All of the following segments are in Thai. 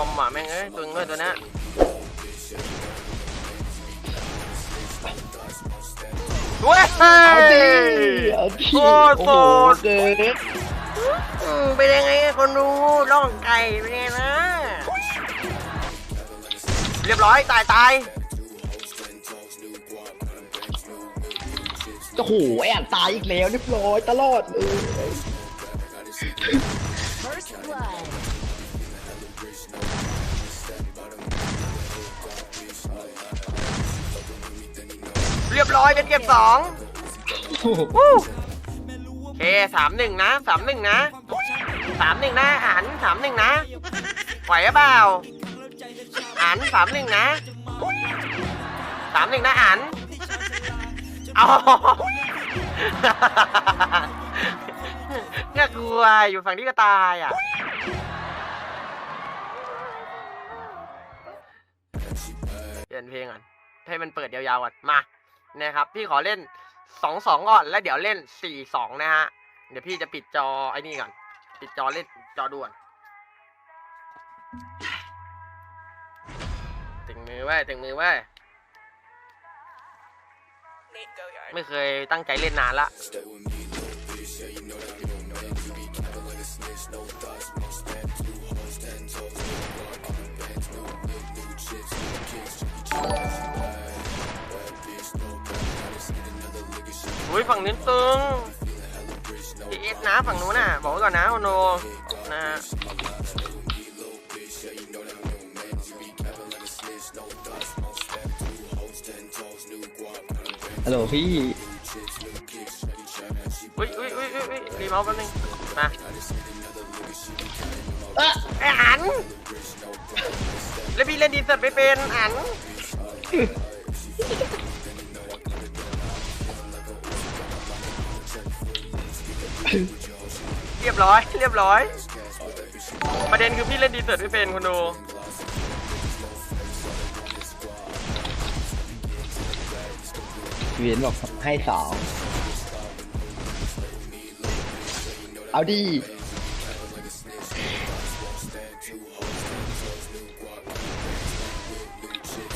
อมอะแม่งเอ้ยตึงเลยตัวเนี้ยเว้ยเอาดิเอาดิโคตรโสดเกินอืมเป็นยังไงคนดูร่องไก่เป็นไงนะ เรียบร้อยตายตายโอ้โหไอ้อ่านตายอีกแล้วเรียบร้อยตลอดเลย First blood. ยบร้อยกันเก็บสองโอ้โหวู้โอเคสามหนึ่งนะสามหนึ่งนะสามหนึ่งนะอันสามหนึ่งนะไหวหรือเปล่าอันสามหนึ่งนะสามหนึ่งนะอันเอาน่ากลัวอยู่ฝั่งที่ก็ตายอะเปลี่ยนเพลงก่อนให้มันเปิดยาวๆก่อนมา นะครับพี่ขอเล่นสองสองก่อนแล้วเดี๋ยวเล่นสี่สองนะฮะเดี๋ยวพี่จะปิดจอไอ้นี่ก่อนปิดจอเล่นจอด่วนตึงมือไว้ตึงมือไว้ไม่เคยตั้งใจเล่นนานละ อุ้ยฝั่งนี้ตึงพีเอสนะฝั่งนู้นน่ะ บอกไว้ก่อนนะโอโนนะฮะฮัลโหลพี่อุ้ยอุ้ยอุ้ยอุ้ยอุ้ยรีเมาส์แป๊บนึงมาเอะไอ้อันแล้วพี่เล่นดีเซอร์ไม่เป็นอัน เรียบร้อย เรียบร้อย ประเด็นคือพี่เล่นดีเซอร์ไม่เป็นคุณดูพี่เวนบอกให้สองเอาดิ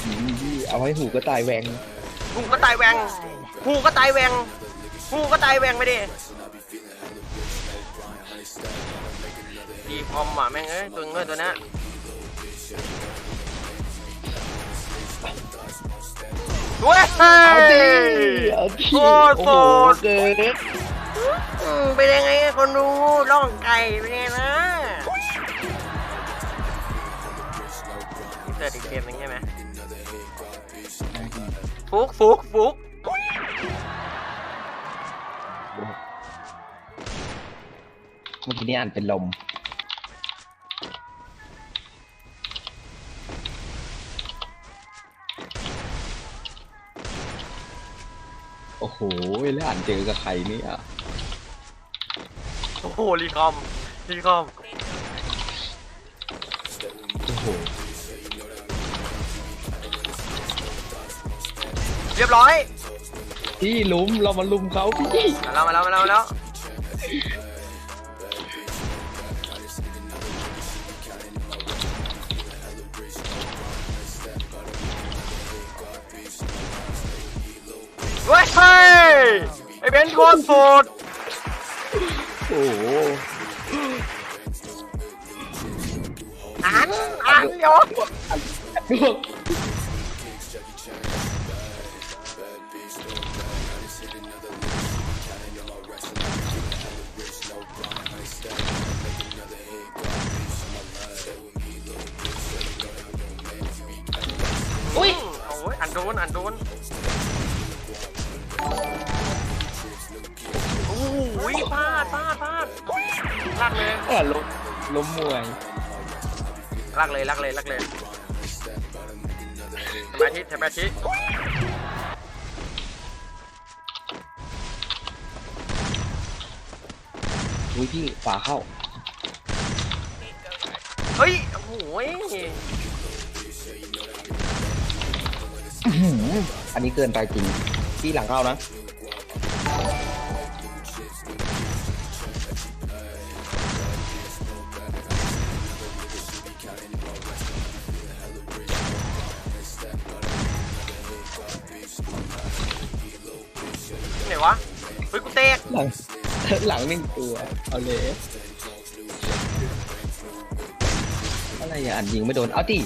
อืมพี่เอาให้หูก็ตายแหวง หูก็ตายแหวง หูก็ตายแหวง หูก็ตายแหวงไปดิ ดีคอมอะแม่งเอ้ยตึงเลยตัวนี้เว้ยเอาดิเอาดิโคตรโสดเกินเป็นยังไงคนดูร่องไก่เป็นไงนะเกิดอีกเกมนึงใช่ไหมฟุกฟุกฟุกเมื่อกี้นี่อ่านเป็นลม โอ้โหแล้วอ่านเจอกับใครเนี่ยโอ้โหรีคอมรีคอมโอ้โหเรียบร้อยพี่ลุมเรามาลุมเขาพี่มาแล้วมาแล้วมาแล้วมาแล้ว เว้ยเฮ้ยไอเบนซ์โคตรสุดโอ้โหอัน อันโยนอุ้ยโอ้ยอันโดน อันโดน โอ้ยพลาดพลาดพลาดลากเลยอะล้มล้มมวยลากเลยลากเลยลากเลยสมาธิสมาธิอุ้ยพี่ฝาเข้า เฮ้ย โอ้โหยอื้อหืออันนี้เกินไปจริง ที่หลังเขานะไหนวะเฮ้ยกูเตกหลังหลังหนึ่งตัวเอาเลยอะไรอย่าอันยิงไม่โดนเอาดิ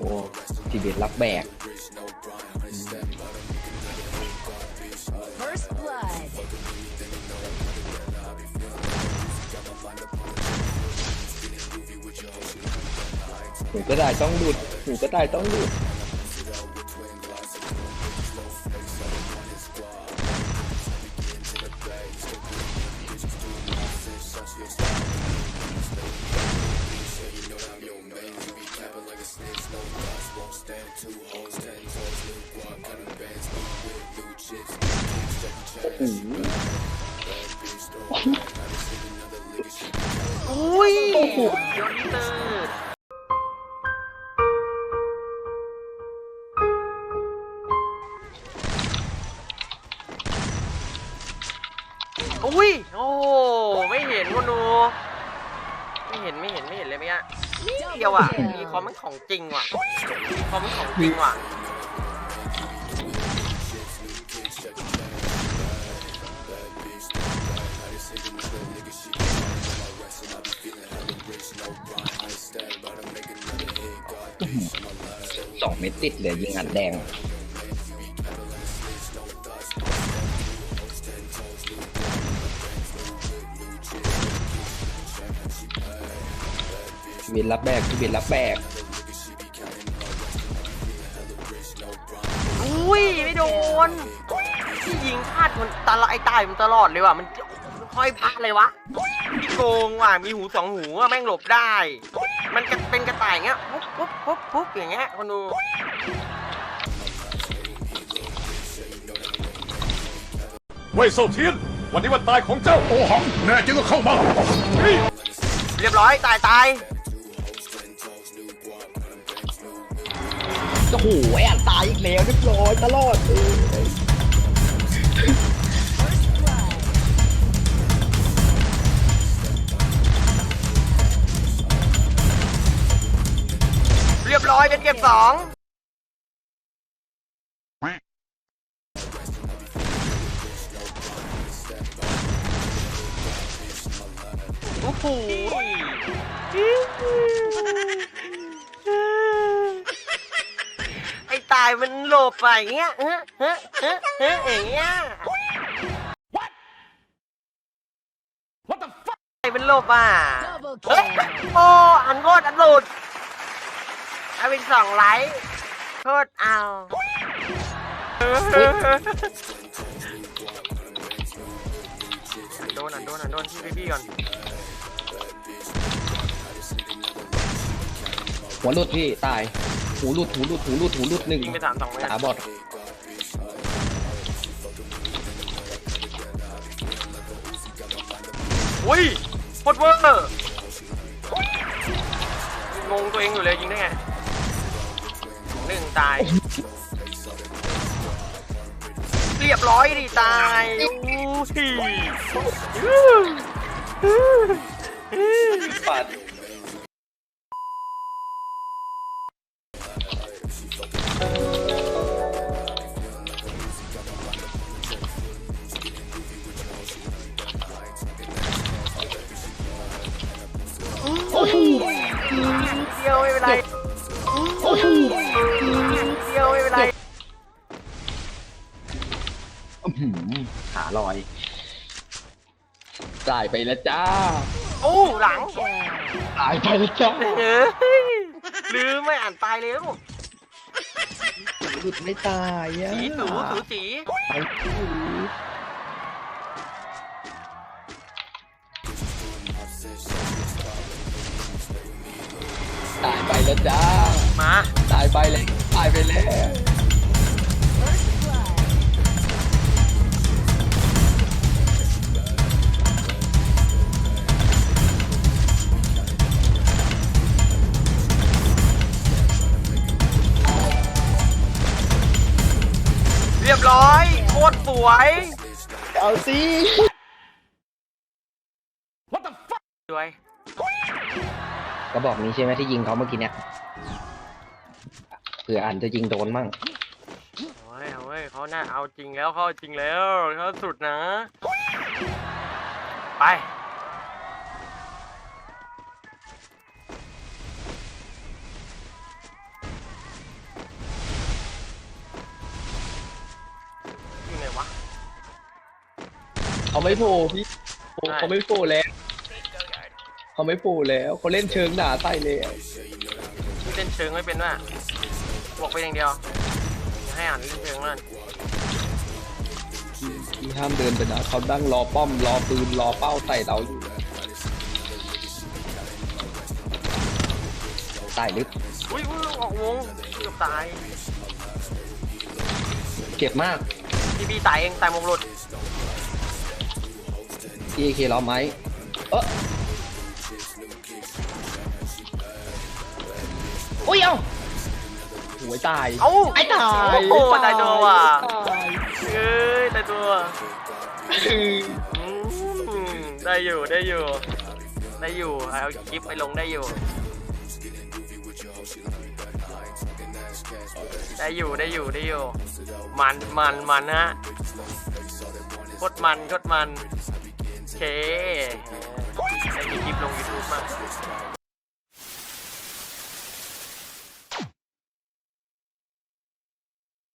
โอ้ ทีเบียดรับแบก First blood. หนูก็ได้ต้องหลุดหนูก็ได้ต้องหลุด อุ้ย โอ้ไม่เห็นคนดูไม่เห็นไม่เห็นไม่เห็นเลยเมื่อกี้เดียวอะ มีคอมมันของจริงว่ะมีคอมมันของจริงว่ะสองเม็ดติดเลยยิงอัดแดง ชีวิตรับแบกชีวิตรับแบกอุ้ยไม่โดนที่ยิงพลาดมันตลอดไอ้ตายมันตลอดเลยว่ะมันห้อยพระเลยวะพี่โกงว่ะมีหูสองหูอะแม่งหลบได้ มันจะเป็นกระต่ายอย่างเงี้ยปุ๊บปุ๊บปุ๊บปุ๊บอย่างเงี้ยคนดูเว่ยเซาเทียนวันนี้วันตายของเจ้าโอหังแน่จริงก็เข้ามาเฮ้ยเรียบร้อยตายตาย โอ้โหไอ้อันตายอีกแล้วเรียบร้อยตลอดเลยเรียบร้อยเป็นเก็บสองโอ้โห ตายมันหลบไปอย่างเงี้ยเฮ้เฮ้เฮ้เฮ้อย่างเงี้ย What the fuck ไอ้มันหลบอะ Double เฮ้ย kill. โอ้อันโคตรอันหลุดเอาเป็นสองไลค์โทษเอาอันโดนอันโดนอันโดนพี่พี่ก่อนหัวหลุดพี่ตาย หูหลุดหูหลุดหูหลุดหูหลุดหนึ่งยิงไปสามสองเลยตาบอดอุ้ยโคตรเวอร์งงตัวเองอยู่เลยยิงได้ไงหนึ่งตาย เรียบร้อยดิตายอู้สิปัดเดี ขาลอยตายไปแล้วจ้าโอ้หลัง Kill. ตายไปแล้วจ้าเฮ้ยลืมไม่อ่านตายแล้วหลุดไม่ตายอะสีสูสูสีไปถูตายไปแล้วจ้ามาตายไปเลยตายไปแล้ว รียบร้อยโคตรสวย เอาสิ What the fuck สวย กระบอกนี้ใช่ไหมที่ยิงเขาเมื่อกี้เนี่ยเผื่ออ่านจะยิงโดนมั่งโอ้ยเอาเว้ยเขาเขาน่าเอาจริงแล้วเขาเอาจริงแล้วเขาสุดนะ ไป เขาไม่โผล่พี่โผล่ใช่เขาไม่โผล่แล้วเขาไม่โผล่แล้วเขาเล่นเชิงหนาใส่เลยอะที่เล่นเชิงไม่เป็นว่ะบอกไปอย่างเดียวอย่าให้อ่านเล่นเชิงนั่นพี่ห้ามเดินไปนะเขาดั้งรอป้อมรอปืนรอเป้าใส่เราอยู่ใต้ลึกอุ้ยอุ้ยออกวงเกือบตายเจ็บมากพี่บีตายเองตายวงหลุด ที่เคล้อมไม้เอออุ้ยเอ้าหัวตายเอ้าไอ้ตายโอ้โหตายตัวว่ะตายเอ้ยตายตัวคืออืมได้อยู่ได้อยู่ได้อยู่เอาคลิปไปลงได้อยู่ ได้อยู่ได้อยู่ได้อยู่ มันมันมันฮะโคตรมันโคตรมันโอ เคได้มีคลิปลง YouTube มาก